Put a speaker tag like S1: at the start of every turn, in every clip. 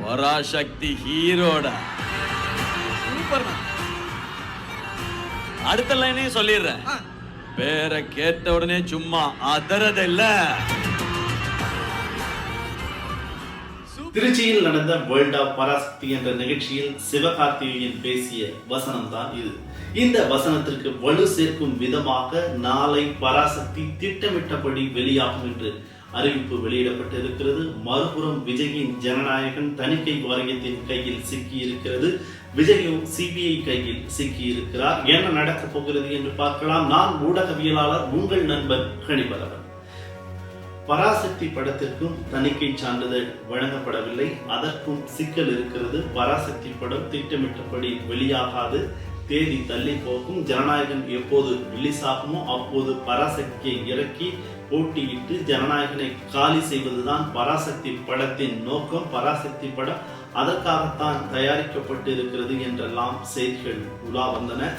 S1: பராசக்தி ஹீரோடா. சூப்பர்ண்ணா. அடுத்த லைனையும் சொல்லிடுறேன். பேரை கேட்ட உடனே சும்மா அதறது இல்ல
S2: திருச்சியில் நடந்த வேர்ல்ட் ஆஃப் பராசக்தி என்ற நிகழ்ச்சியில் சிவகார்த்திகேயன் பேசிய வசனம் தான் இது. இந்த வசனத்திற்கு வலு சேர்க்கும் விதமாக நாளை பராசக்தி திட்டமிட்டபடி வெளியாகும் என்று அறிவிப்பு வெளியிடப்பட்டிருக்கிறது. மறுபுறம் விஜயின் ஜனநாயகன் தணிக்கை வாரியத்தின் கையில் சிக்கி இருக்கிறது விஜயும் சிபிஐ கையில் சிக்கி இருக்கிறார் என்ன நடக்கப் போகிறது என்று பார்க்கலாம். நான் ஊடகவியலாளர் உங்கள் நண்பன் கணிபலவன் பராசக்தி படத்திற்கும் தணிக்கை சான்றிதழ் வழங்கப்படவில்லை. அதற்கும் சிக்கல் இருக்கிறது. பராசக்தி படம் திட்டமிட்டபடி வெளியாகாது. தேதி தள்ளி போகும். ஜனநாயகன் எப்போது ரிலீஸ் ஆகுமோ அப்போது பராசக்தியை இறக்கி போட்டியிட்டு ஜனநாயகனை காலி செய்வதுதான் பராசக்தி படத்தின் நோக்கம். பராசக்தி படம் அதற்காகத்தான் தயாரிக்கப்பட்டு இருக்கிறது என்றெல்லாம் செய்திகள் உலா வந்தன.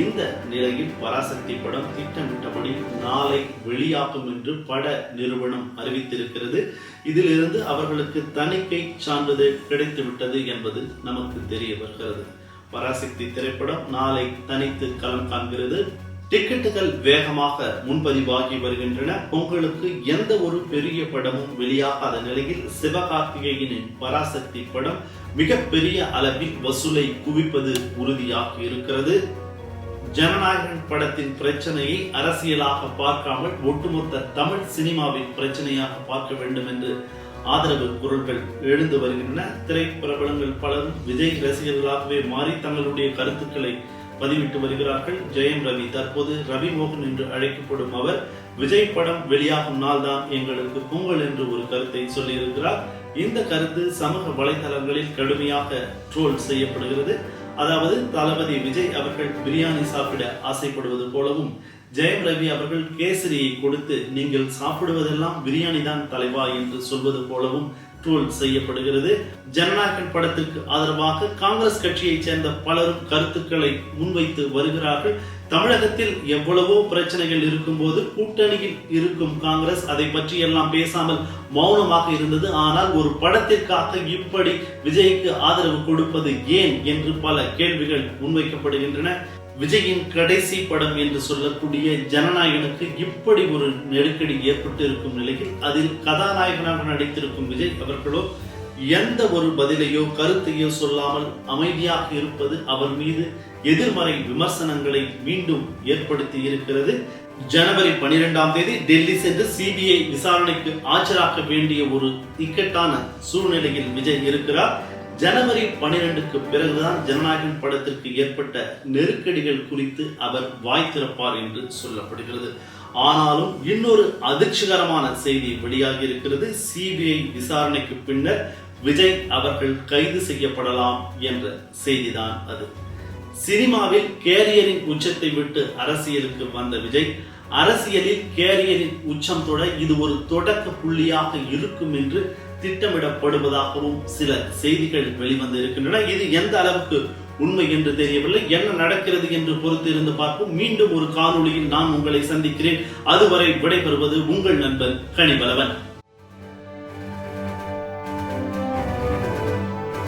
S2: இந்த நிலையில் பராசக்தி படம் திட்டமிட்டபடி நாளை வெளியாகும் என்று பட நிறுவனம் அறிவித்திருக்கிறது. இதிலிருந்து அவர்களுக்கு தணிக்கை சான்றிதழ் கிடைத்துவிட்டது என்பது நமக்கு தெரிய வருகிறது. பராசக்தி திரைப்படம் நாளை தனித்து களம் காண்கிறது. டிக்கெட்டுகள் வேகமாக முன்பதிவாகி வருகின்றன. உங்களுக்கு எந்த ஒரு பெரிய படமும் வெளியாகாத நிலையில் சிவகார்த்திகேயனின் பராசக்தி படம் மிகப்பெரிய அளவில் வசூலை குவிப்பது உறுதியாகி இருக்கிறது. ஜனநாயகன் படத்தின் பிரச்சனையை அரசியலாக பார்க்காமல் ஒட்டுமொத்த தமிழ் சினிமாவின் பிரச்சனையாக பார்க்க வேண்டும் என்று ஆதரவு குரல்கள் எழுந்து வருகின்றன. திரைப்பிரபலங்கள் பலரும் விஜய் ரசிகர்களாகவே மாறி தங்களுடைய கருத்துக்களை பதிவிட்டு வருகிறார்கள். ஜெயம் ரவி. தற்போது ரவி மோகன் என்று அழைக்கப்படும் அவர் விஜய் படம் வெளியாகும் நாள் தான் எங்களுக்கு பொங்கல் என்று ஒரு கருத்தை சொல்லியிருக்கிறார். இந்த கருத்து சமூக வலைதளங்களில் கடுமையாக ட்ரோல் செய்யப்படுகிறது. அதாவது தளபதி விஜய் அவர்கள் பிரியாணி சாப்பிட ஆசைப்படுவது போலவும் ஜெயம் ரவி அவர்கள் கேசரியை கொடுத்து நீங்கள் சாப்பிடுவதெல்லாம் பிரியாணி தான் தலைவா என்று சொல்வது போலவும் ட்ரோல் செய்யப்படுகிறது. ஜனநாயகன் படத்திற்கு ஆதரவாக காங்கிரஸ் கட்சியைச் சேர்ந்த பலரும் கருத்துக்களை முன்வைத்து வருகிறார்கள். தமிழகத்தில் எவ்வளவோ பிரச்சனைகள் இருக்கும்போது கூட்டணியில் இருக்கும் காங்கிரஸ் அதை பற்றி எல்லாம் பேசாமல் மௌனமாக இருந்தது. ஆனால் ஒரு படத்திற்காக இப்படி விஜய்க்கு ஆதரவு கொடுப்பது ஏன் என்று பல கேள்விகள் முன்வைக்கப்படுகின்றன. விஜயின் கடைசி படம் என்று சொல்லக்கூடிய ஜனநாயகனுக்கு இப்படி ஒரு நெருக்கடி ஏற்பட்டு இருக்கும் நிலையில் அதில் கதாநாயகனாக நடித்திருக்கும் விஜய் அவர்களோ எந்த ஒரு பதிலையோ கருத்தையோ சொல்லாமல் அமைதியாக இருப்பது அவர் மீது எதிர்மறை விமர்சனங்களை மீண்டும் ஏற்படுத்தி இருக்கிறது. ஜனவரி பனிரெண்டாம் தேதி டெல்லி சென்று சிபிஐ விசாரணைக்கு ஆஜராக்க வேண்டிய ஒரு இக்கட்டான சூழ்நிலையில் விஜய் இருக்கிறார். ஜனவரி பனிரெண்டுக்கு பிறகுதான் ஜனநாயகம் படத்திற்கு ஏற்பட்ட நெருக்கடிகள் குறித்து அவர் வாய் திறப்பார் என்று சொல்லப்படுகிறது. ஆனாலும் இன்னொரு அதிர்ச்சிகரமான செய்தி வெளியாகி இருக்கிறது. சிபிஐ விசாரணைக்கு பின்னர் விஜய் அவர்கள் கைது செய்யப்படலாம் என்ற செய்திதான் அது. சினிமாவில் கேரியரின் உச்சத்தை விட்டு அரசியலுக்கு வந்த விஜய் அரசியலில் கேரியரின் உச்சம் தொட இது ஒரு தொடக்க புள்ளியாக இருக்கும் என்று திட்டமிடப்படுவதாகவும் சில செய்திகள் வெளிவந்து இருக்கின்றன இது எந்த அளவுக்கு உண்மை என்று தெரியவில்லை. என்ன நடக்கிறது என்று பொறுத்து இருந்து பார்ப்போம். மீண்டும் ஒரு காணொளியில் நான் உங்களை சந்திக்கிறேன். அதுவரை விடைபெறுவது உங்கள் நண்பன் கனிபலவன்